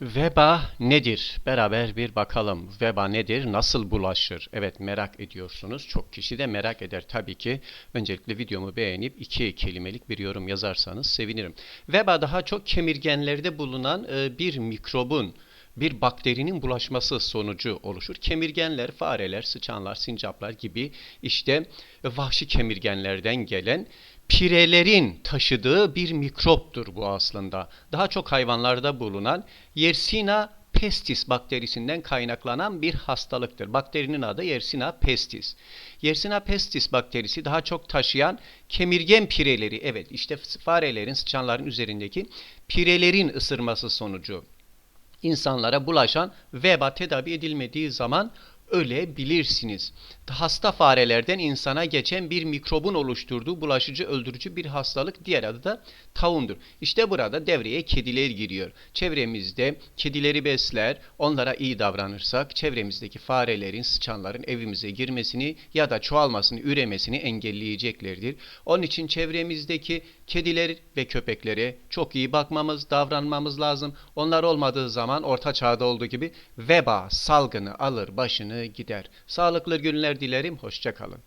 Veba nedir? Beraber bir bakalım. Veba nedir? Nasıl bulaşır? Evet merak ediyorsunuz. Çok kişi de merak eder tabii ki. Öncelikle videomu beğenip iki kelimelik bir yorum yazarsanız sevinirim. Veba daha çok kemirgenlerde bulunan e, bir mikrobun bir bakterinin bulaşması sonucu oluşur. Kemirgenler, fareler, sıçanlar, sincaplar gibi işte vahşi kemirgenlerden gelen pirelerin taşıdığı bir mikroptur bu aslında. Daha çok hayvanlarda bulunan Yersina pestis bakterisinden kaynaklanan bir hastalıktır. Bakterinin adı Yersina pestis. Yersina pestis bakterisi daha çok taşıyan kemirgen pireleri, evet işte farelerin, sıçanların üzerindeki pirelerin ısırması sonucu insanlara bulaşan veba tedavi edilmediği zaman ölebilirsiniz. Hasta farelerden insana geçen bir mikrobun oluşturduğu bulaşıcı öldürücü bir hastalık diğer adı da taundur. İşte burada devreye kediler giriyor. Çevremizde kedileri besler, onlara iyi davranırsak çevremizdeki farelerin, sıçanların evimize girmesini ya da çoğalmasını, üremesini engelleyeceklerdir. Onun için çevremizdeki kediler ve köpeklere çok iyi bakmamız, davranmamız lazım. Onlar olmadığı zaman orta çağda olduğu gibi veba salgını alır başını gider. Sağlıklı günler dilerim. Hoşça kalın.